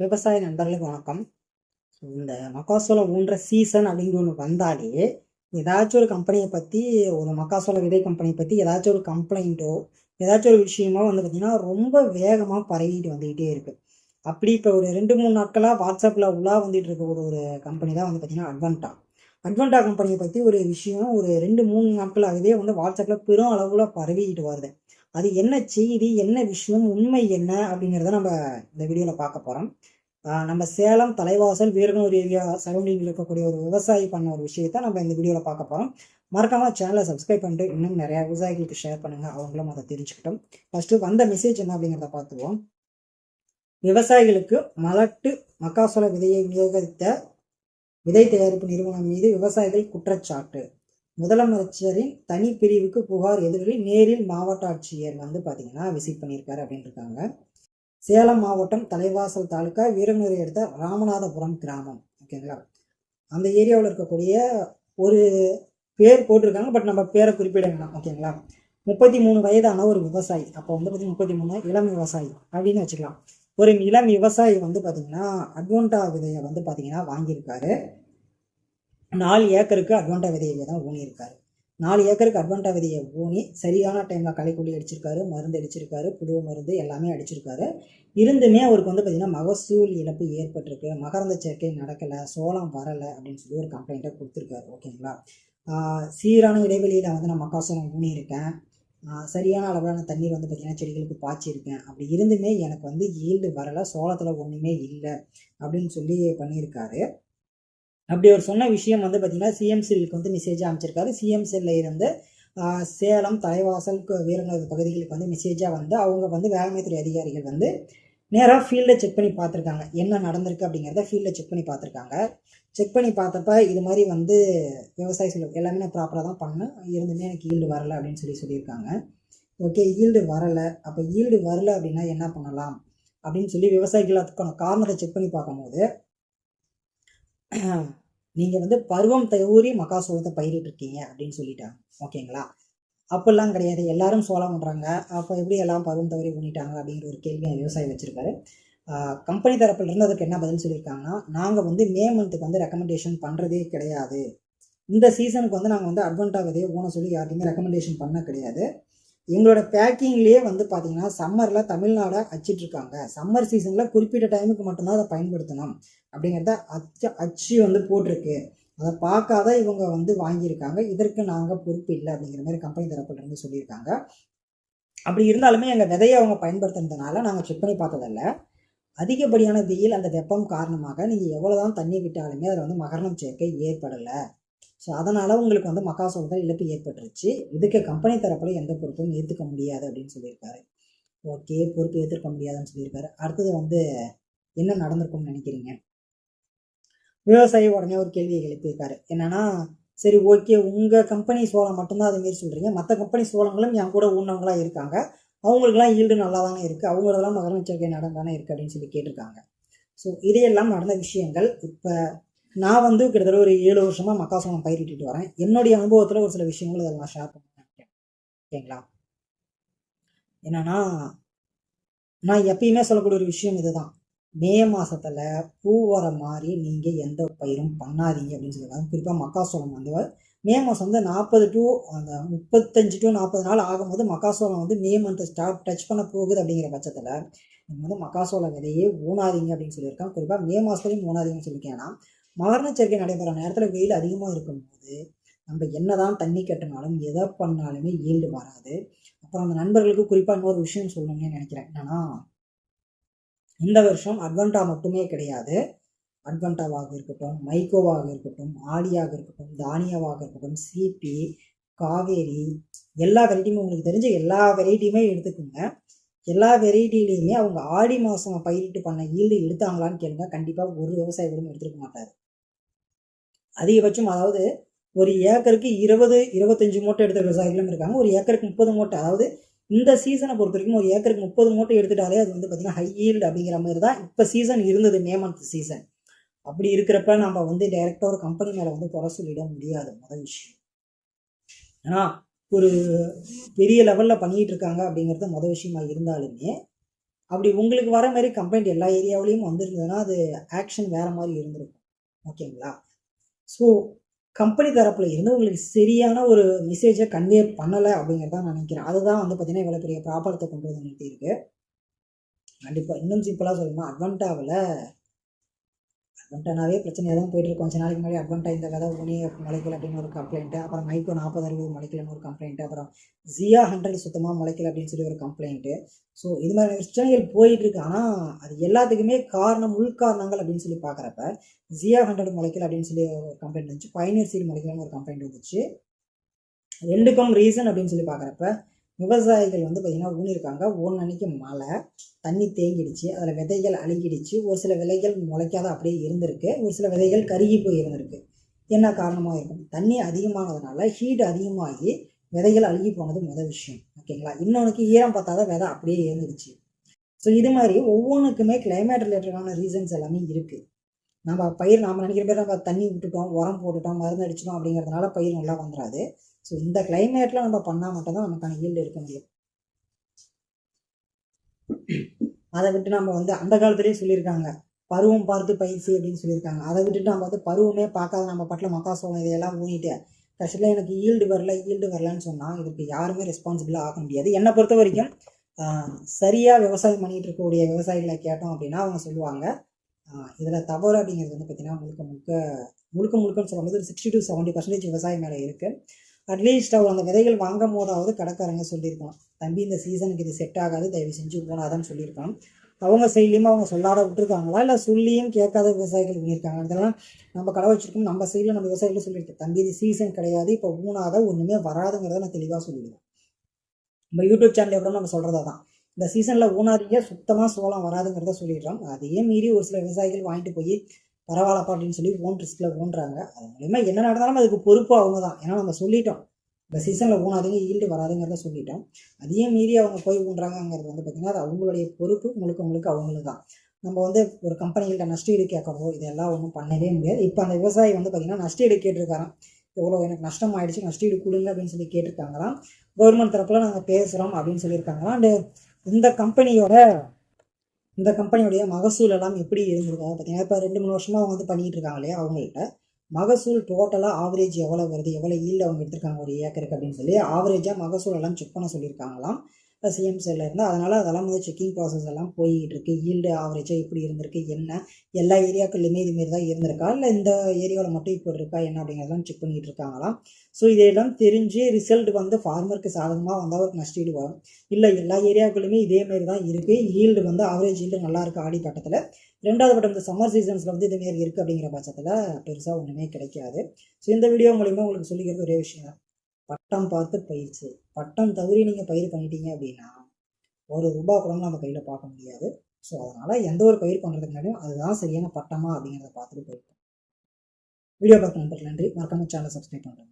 விவசாய நண்பர்களுக்கு வணக்கம். ஸோ இந்த மக்காசோளம் ஊன்ற சீசன் அப்படிங்கிற ஒன்று வந்தாலே ஏதாச்சும் ஒரு கம்பெனியை பற்றி ஒரு மக்காசோள விதை கம்பெனியை பற்றி ஏதாச்சும் ஒரு கம்ப்ளைண்ட்டோ ஏதாச்சும் ஒரு விஷயமோ வந்து பார்த்திங்கன்னா ரொம்ப வேகமாக பரவிட்டு வந்துக்கிட்டே இருக்குது அப்படி இப்போ ஒரு ரெண்டு மூணு நாட்களாக வாட்ஸ்அப்பில் உள்ளா வந்துட்டு இருக்க ஒரு ஒரு கம்பெனி தான் வந்து பார்த்திங்கன்னா அட்வான்டா அட்வன்டா கம்பெனியை பற்றி ஒரு விஷயம் ஒரு ரெண்டு மூணு நாட்களாகவே வந்து வாட்ஸ்அப்பில் பெரும் அளவில் பரவிக்கிட்டு வருது. அது என்ன செய்தி என்ன விஷயம் உண்மை என்ன அப்படிங்கிறத நம்ம இந்த வீடியோவில் பார்க்க போகிறோம் நம்ம சேலம் தலைவாசல் வீரகனூர் ஏரியா சரௌண்டிங்கில் இருக்கக்கூடிய ஒரு விவசாயி பண்ண ஒரு விஷயத்தை நம்ம இந்த வீடியோவில் பார்க்க போகிறோம் மறக்காமல் சேனலை சப்ஸ்கிரைப் பண்ணிட்டு இன்னும் நிறையா விவசாயிகளுக்கு ஷேர் பண்ணுங்கள் அவங்களும் அதை தெரிஞ்சுக்கிட்டோம். ஃபஸ்ட்டு வந்த மெசேஜ் என்ன அப்படிங்கிறத பார்த்துவோம் விவசாயிகளுக்கு மலட்டு மக்காசோள விதையை விநியோகித்த விதை தயாரிப்பு நிறுவனம் மீது விவசாயிகள் குற்றச்சாட்டு. முதலமைச்சரின் தனி பிரிவுக்கு புகார் எதிரொலி நேரில் மாவட்ட ஆட்சியர் வந்து பார்த்தீங்கன்னா விசிட் பண்ணியிருக்காரு அப்படின்னு இருக்காங்க சேலம் மாவட்டம் தலைவாசல் தாலுக்கா வீரநூரை எடுத்த ராமநாதபுரம் கிராமம் ஓகேங்களா? அந்த ஏரியாவில் இருக்கக்கூடிய ஒரு பேர் போட்டிருக்காங்க பட் நம்ம பேரை குறிப்பிட வேண்டாம் ஓகேங்களா? முப்பத்தி மூணு வயதான ஒரு விவசாயி அப்போ வந்து பார்த்தீங்கன்னா முப்பத்தி மூணு இளம் விவசாயி அப்படின்னு வச்சுக்கலாம். ஒரு இளம் விவசாயி வந்து பார்த்தீங்கன்னா அட்வான்டா விதையை வந்து பார்த்தீங்கன்னா வாங்கியிருக்காரு. நாலு ஏக்கருக்கு அட்வான்டா விதையை தான் ஊனியிருக்காரு நாலு ஏக்கருக்கு அட்வான்டா விதையை ஊனி சரியான டைமில் களைக்குள்ளி அடிச்சிருக்காரு மருந்து அடிச்சிருக்காரு புழு மருந்து எல்லாமே அடிச்சிருக்காரு. இருந்துமே அவருக்கு வந்து பார்த்திங்கன்னா மகசூல் இழப்பு ஏற்பட்டிருக்கு. மகரந்த சேர்க்கை நடக்கலை சோளம் வரலை அப்படின்னு சொல்லி ஒரு கம்ப்ளைண்ட்டை கொடுத்துருக்காரு ஓகேங்களா? சீரான இடைவெளியில் வந்து நான் மக்காசோளம் ஊனியிருக்கேன். சரியான அளவிலான தண்ணீர் வந்து பார்த்திங்கன்னா செடிகளுக்கு பாய்ச்சிருக்கேன் அப்படி இருந்துமே எனக்கு வந்து ஈல்டு வரலை சோளத்தில் ஒன்றுமே இல்லை அப்படின்னு சொல்லி பண்ணியிருக்காரு. அப்படி அவர் சொன்ன விஷயம் வந்து பார்த்திங்கன்னா சிஎம்சிலுக்கு வந்து மெசேஜ் அமைச்சிருக்காரு சிஎம்சியில் இருந்து சேலம் தலைவாசல் வீரநகர் பகுதிகளுக்கு வந்து மெசேஜாக வந்து அவங்க வந்து வேளாண்மைத்துறை அதிகாரிகள் வந்து நேராக ஃபீல்டை செக் பண்ணி பார்த்துருக்காங்க. என்ன நடந்திருக்கு அப்படிங்கிறத ஃபீல்டை செக் பண்ணி பார்த்துருக்காங்க. செக் பண்ணி பார்த்தப்ப இது மாதிரி வந்து விவசாய சொல்லு எல்லாமே நான் ப்ராப்பராக தான் பண்ணேன். இருந்துமே எனக்கு ஈல்டு வரலை அப்படின்னு சொல்லி சொல்லியிருக்காங்க. ஓகே ஈல்டு வரலை. அப்போ ஈல்டு வரலை அப்படின்னா என்ன பண்ணலாம்? அப்படின்னு சொல்லி விவசாயிகள் அதுக்கான காரணத்தை செக் பண்ணி பார்க்கும்போது நீங்கள் வந்து பருவம் தவறி மக்காசோளத்தை பயிரிட்டுருக்கீங்க அப்படின்னு சொல்லிட்டாங்க. ஓகேங்களா? அப்போல்லாம் கிடையாது. எல்லாரும் சோளம் பண்ணுறாங்க அப்போ எப்படி எல்லாம் பருவம் தவறி பண்ணிட்டாங்க அப்படிங்கிற ஒரு கேள்வி விவசாயி வச்சுருக்காரு. கம்பெனி தரப்புலேருந்து அதுக்கு என்ன பதில் சொல்லியிருக்காங்கன்னா நாங்கள் வந்து மே மந்த்துக்கு வந்து ரெக்கமெண்டேஷன் பண்ணுறதே கிடையாது. இந்த சீசனுக்கு வந்து நாங்கள் வந்து அட்வான்டா விதையை ஊன சொல்லி யாருக்குமே ரெக்கமெண்டேஷன் பண்ண கிடையாது. எங்களோட பேக்கிங்லேயே வந்து பார்த்தீங்கன்னா சம்மரில் தமிழ்நாடை அச்சிட்ருக்காங்க. சம்மர் சீசனில் குறிப்பிட்ட டைமுக்கு மட்டும்தான் அதை பயன்படுத்தணும் அப்படிங்கிறத அச்சு அச்சு வந்து போட்டிருக்கு. அதை பார்க்காத இவங்க வந்து வாங்கியிருக்காங்க. இதற்கு நாங்கள் பொறுப்பு இல்லை அப்படிங்கிற மாதிரி கம்பெனி தரப்பிலிருந்து சொல்லியிருக்காங்க. அப்படி இருந்தாலுமே எங்கள் விதையை அவங்க பயன்படுத்துனதுனால நாங்கள் செக் பண்ணி பார்த்ததில்ல. அதிகப்படியான வெயில் அந்த வெப்பம் காரணமாக நீங்கள் எவ்வளோ தான் தண்ணி விட்டாலுமே அதில் வந்து மகரணம் சேர்க்கை ஏற்படலை. ஸோ அதனால் உங்களுக்கு வந்து மக்காசோளத்தில் இழப்பு ஏற்பட்டுருச்சு. இதுக்கு கம்பெனி தரப்பில் எந்த பொறுப்பும் ஏற்றுக்க முடியாது அப்படின்னு சொல்லியிருக்காரு. ஓகே பொறுப்பு ஏற்றுக்க முடியாதுன்னு சொல்லியிருக்காரு. அடுத்தது வந்து என்ன நடந்திருக்கும்னு நினைக்கிறீங்க? விவசாயி உடனே ஒரு கேள்வியை எழுப்பியிருக்காரு. என்னன்னா சரி ஓகே உங்கள் கம்பெனி சோளம் மட்டும்தான் அதுமாரி சொல்கிறீங்க மற்ற கம்பெனி சோளங்களும் என் கூட ஊனவங்களாம் இருக்காங்க. அவங்களுக்குலாம் ஈல்டு நல்லா தானே இருக்குது அவங்களதெல்லாம் மகர எச்சரிக்கை நடந்தானே இருக்குது அப்படின்னு சொல்லி கேட்டிருக்காங்க. ஸோ இதையெல்லாம் நடந்த விஷயங்கள் இப்போ நான் வந்து கிட்டத்தட்ட ஒரு ஏழு வருஷமாக மக்காசோளம் பயிரிட்டு வரேன். என்னுடைய அனுபவத்தில் ஒரு சில விஷயங்கள் அதை நான் ஷேர் பண்ண ஓகேங்களா? என்னன்னா நான் எப்பயுமே சொல்லக்கூடிய ஒரு விஷயம் இதுதான். மே மாதத்தில் பூ வர மாதிரி நீங்கள் எந்த பயிரும் பண்ணாதீங்க அப்படின்னு சொல்லுவாங்க. குறிப்பாக மக்காசோளம் வந்து மே மாதம் வந்து நாற்பது டு அந்த முப்பத்தஞ்சு டு நாற்பது நாள் ஆகும்போது மக்காசோளம் வந்து மே மந்த் ஸ்டார்ட் டச் பண்ண போகுது அப்படிங்கிற பட்சத்தில் நீங்கள் வந்து மக்காசோளம் விதையே ஊனாதீங்க அப்படின்னு சொல்லியிருக்கேன் குறிப்பாக மே மாதத்துலேயும் ஊனாதீங்கன்னு சொல்லியிருக்கேன். மகரணச்சரிக்கை நடைபெற நேரத்தில் வெயில் அதிகமாக இருக்கும்போது நம்ம என்னதான் தண்ணி கட்டினாலும் எதை பண்ணாலுமே ஈல்டு வராது அப்புறம் அந்த நண்பர்களுக்கு குறிப்பாக இன்னொரு விஷயம் சொல்லணும்னு நினைக்கிறேன். என்னன்னா இந்த வருஷம் அட்வென்டா மட்டுமே கிடையாது. அட்வென்டாவாக இருக்கட்டும் மைக்கோவாக இருக்கட்டும் ஆடியாக இருக்கட்டும் தானியாவாக இருக்கட்டும் சிபி காவேரி எல்லா வெரைட்டியுமே உங்களுக்கு தெரிஞ்ச எல்லா வெரைட்டியுமே எடுத்துக்கோங்க. எல்லா வெரைட்டிலையுமே அவங்க ஆடி மாதம் பயிரிட்டு பண்ண ஈல்டு எடுத்தாங்களான்னு கேளுங்க. கண்டிப்பாக ஒரு விவசாயி கூட எடுத்துருக்க மாட்டார். அதிகபட்சம் அதாவது ஒரு ஏக்கருக்கு இருபது இருபத்தஞ்சு மூட்டை எடுத்த விவசாயிகளும் இருக்காங்க. ஒரு ஏக்கருக்கு முப்பது மூட்டை. அதாவது இந்த சீசனை பொறுத்த வரைக்கும் ஒரு ஏக்கருக்கு முப்பது மூட்டை எடுத்துட்டாலே அது வந்து பார்த்திங்கன்னா ஹை ஈல்டு அப்படிங்கிற மாதிரி தான் இப்போ சீசன் இருந்தது மே மந்த் சீசன் அப்படி இருக்கிறப்ப நம்ம வந்து டைரெக்டாக ஒரு கம்பெனி மேலே வந்து குறை சொல்லிட முடியாது முதல் விஷயம். ஏன்னா ஒரு பெரிய லெவலில் பண்ணிகிட்டு இருக்காங்க அப்படிங்கிறது மொதல் விஷயமா இருந்தாலுமே அப்படி உங்களுக்கு வர மாதிரி கம்ப்ளைண்ட் எல்லா ஏரியாவிலையும் வந்திருந்ததுன்னா அது ஆக்ஷன் வேறு மாதிரி இருந்திருக்கும். ஓகேங்களா ஸோ கம்பெனி தரப்பில் இருந்து உங்களுக்கு சரியான ஒரு மெசேஜை கன்வே பண்ணலை அப்படிங்கிறத நான் நினைக்கிறேன். அதுதான் வந்து பார்த்தீங்கன்னா இவ்வளோ பெரிய ப்ராப்ளத்தை கொண்டு வந்து நிறுத்தியிருக்கு. கண்டிப்பாக இன்னும் சிம்பிளாக சொல்லணும்னா அட்வன்டாவில் அட்வன்டானாவே பிரச்சனையாக தான் போயிட்டு கொஞ்ச நாளைக்கு முன்னாடி அட்வன்டா இந்த கதை உனி முளைக்கல அப்படின்னு ஒரு கம்ப்ளைண்ட்டு அப்புறம் மைக்கோ நாற்பது அறுபது முளைக்கலன்னு ஒரு கம்ப்ளைண்ட்டு அப்புறம் ஜியா ஹண்ட்ரட் சுத்தமாக முளைக்கல அப்படின்னு சொல்லி ஒரு கம்ப்ளைண்ட்டு ஸோ இது மாதிரி பிரச்சனைகள் போயிட்டு இருக்கு ஆனால் அது எல்லாத்துக்குமே காரணம் உள்காரணங்கள் அப்படின்னு சொல்லி பார்க்குறப்ப ஜியா ஹண்ட்ரட் முளைக்கல அப்படின்னு சொல்லி ஒரு கம்ப்ளைண்ட் வந்துச்சு. பைனியர் சீல் முளைக்கலன்னு ஒரு கம்ப்ளைண்ட் வந்துச்சு. ரெண்டுக்கும் ரீசன் அப்படின்னு சொல்லி பார்க்குறப்ப விவசாயிகள் வந்து பார்த்திங்கன்னா ஊனிருக்காங்க ஊன் அன்னைக்கு மழை தண்ணி தேங்கிடுச்சு அதில் விதைகள் அழுகிடுச்சு. ஒரு சில விதைகள் முளைக்காத அப்படியே இருந்திருக்கு. ஒரு சில விதைகள் கருகி போய் இருந்திருக்கு. என்ன காரணமாக இருக்கும்? தண்ணி அதிகமானதுனால ஹீட் அதிகமாகி விதைகள் அழுகி போனது முதல் விஷயம். ஓகேங்களா இன்னொன்றுக்கு ஈரம் பார்த்தாத விதை அப்படியே இருந்துடுச்சு. ஸோ இது மாதிரி ஒவ்வொன்றுக்குமே கிளைமேட் ரிலேட்டடான ரீசன்ஸ் எல்லாமே இருக்குது நம்ம பயிர் நாம் நினைக்கிற பேர் நம்ம தண்ணி விட்டுட்டோம் உரம் போட்டுட்டோம் மருந்து அடிச்சிட்டோம் அப்படிங்கிறதுனால பயிர் நல்லா வந்துடாது ஸோ இந்த கிளைமேட்டில் நம்ம பண்ணால் மட்டும்தான் நமக்கான ஈல்டு இருக்க முடியும். அதை விட்டு நம்ம வந்து அந்த காலத்துலேயே சொல்லியிருக்காங்க. பருவம் பார்த்து பயிற்சி அப்படின்னு சொல்லியிருக்காங்க. அதை விட்டுட்டு நம்ம வந்து பருவமே பார்க்காத நம்ம பட்டில் மக்காசோளம் இதையெல்லாம் ஊனிட்டு கடைசியில் எனக்கு ஈல்டு வரல ஈல்டு வரலன்னு சொன்னால் இதுக்கு யாருமே ரெஸ்பான்சிபிளாக ஆக முடியாது. என்னை பொறுத்த வரைக்கும் சரியாக விவசாயம் பண்ணிகிட்டு இருக்கக்கூடிய விவசாயிகளை கேட்டோம் அப்படின்னா அவங்க சொல்லுவாங்க இதில் தவறு அப்படிங்கிறது வந்து பார்த்திங்கன்னா முழுக்க முழுக்க முழுக்க முழுக்கன்னு சொல்லும்போது ஒரு சிக்ஸ்டி டு செவன்ட்டி பர்சன்டேஜ் விவசாயம் மேலே இருக்குது அட்லீஸ்ட் அவர் அந்த விதைகள் வாங்கும் போதாவது கடைக்காரங்க சொல்லியிருக்கலாம் தம்பி இந்த சீசனுக்கு இது செட் ஆகாது தயவு செஞ்சு போனாதான்னு சொல்லியிருக்கலாம் அவங்க சைட்லேயும் அவங்க சொல்லாத விட்டுருக்காங்களா? இல்லை சொல்லியும் கேட்காத விவசாயிகள் பண்ணியிருக்காங்க இதெல்லாம் நம்ம கடை வச்சிருக்கோம் நம்ம சைடில் நம்ம விவசாயிகள் சொல்லியிருக்கோம் தம்பி இது சீசன் கிடையாது இப்போ ஊனாத ஒன்றுமே வராதுங்கிறத நான் தெளிவாக சொல்லிடுவேன். நம்ம யூடியூப் சேனலில் கூட நம்ம சொல்கிறதா தான் இந்த சீசனில் ஊனாதீங்க சுத்தமாக சோளம் வராதுங்கிறத சொல்லிடுறோம் அதையே மீறி ஒரு சில விவசாயிகள் வாங்கிட்டு போய் பரவாயில்லப்பா அப்படின்னு சொல்லி ஓன் ரிஸ்கில் ஓன்றாங்க அது மூலிமா என்ன நடந்தாலும் அதுக்கு பொறுப்பு அவங்க தான் ஏன்னா நம்ம சொல்லிட்டோம். இந்த சீசனில் ஊனாதீங்க ஈல்டு வராதுங்கிறத சொல்லிட்டோம். அதையும் மீறி அவங்க போய் ஊன்றாங்கங்கிறது வந்து பார்த்திங்கன்னா அது அவங்களுடைய பொறுப்பு முழுக்க முழுக்க அவங்களுக்கு தான் நம்ம வந்து ஒரு கம்பெனிகிட்ட நஷ்டஈடு கேட்கறதோ இதெல்லாம் ஒன்றும் பண்ணவே முடியாது. இப்போ அந்த விவசாயி வந்து பார்த்திங்கன்னா நஷ்டீடு கேட்டிருக்காராம். எவ்வளோ எனக்கு நஷ்டம் ஆயிடுச்சு நஷ்டீடு கொடுங்க அப்படின்னு சொல்லி கேட்டிருக்காங்களாம். கவர்மெண்ட் தரப்பில் நாங்கள் பேசுகிறோம் அப்படின்னு சொல்லியிருக்காங்களாம். அண்டு இந்த கம்பெனியோட இந்த கம்பெனியுடைய மகசூல் எல்லாம் எப்படி இருந்திருக்காங்க பார்த்தீங்கன்னா இப்போ ரெண்டு மூணு வருஷமாக அவங்க வந்து பண்ணிகிட்டு இருக்காங்க இல்லையா அவங்கள்ட்ட. மகசூல் டோட்டலாக ஆவரேஜ் எவ்வளோ வருது? எவ்வளோ ஈல்டு அவங்க எடுத்திருக்காங்க? ஒரு ஏக்கருக்கு அப்படின்னு சொல்லி ஆவரேஜாக மகசூல் எல்லாம் செக் பண்ண சொல்லியிருக்காங்களாம். சிஎம் சைடில் இருந்தால் அதனால் அதெல்லாம் வந்து செக்கிங் ப்ராசஸ் எல்லாம் போய்கிட்டு இருக்கு. ஈல்டு ஆவரேஜாக எப்படி இருந்திருக்கு என்ன? எல்லா ஏரியாக்கள்லையுமே இதுமாரி தான் இருந்திருக்கா? இல்லை இந்த ஏரியாவில் மட்டும் இப்போ இருக்கா? என்ன அப்படிங்கிறதெல்லாம் செக் பண்ணிகிட்டு இருக்காங்களாம் ஸோ இதெல்லாம் தெரிஞ்சு ரிசல்ட் வந்து ஃபார்மருக்கு சாதகமாக வந்தால் அவருக்கு நஷ்டீடு வரும். இல்லை எல்லா ஏரியாக்குள்ளையுமே இதேமாரி தான் இருக்குது ஈல்டு வந்து ஆவரேஜ் ஈல்டு நல்லா இருக்குது ஆடி பட்டத்தில் ரெண்டாவது பட்டம் இந்த சம்மர் சீசன்ஸில் வந்து இதுமாரி இருக்குது அப்படிங்கிற பட்சத்தில் பெருசாக ஒன்றுமே கிடைக்காது. ஸோ இந்த வீடியோ மூலிமா உங்களுக்கு சொல்லிக்கிறது ஒரே விஷயம் தான். பட்டம் பார்த்து பயிற்சி. பட்டம் தவறி நீங்கள் பயிர் பண்ணிட்டீங்க அப்படின்னா ஒரு ரூபா கூட நம்ம கையில் பார்க்க முடியாது. ஸோ அதனால் எந்த ஒரு பயிர் பண்ணுறதுக்கு முன்னாடியும் அதுதான் சரியான பட்டமா அப்படிங்கிறத பார்த்துட்டு போயிருக்கோம் வீடியோ பார்க்க நண்பர்கள் நன்றி. மறக்காம சேனல் சப்ஸ்கிரைப் பண்ணுறேன்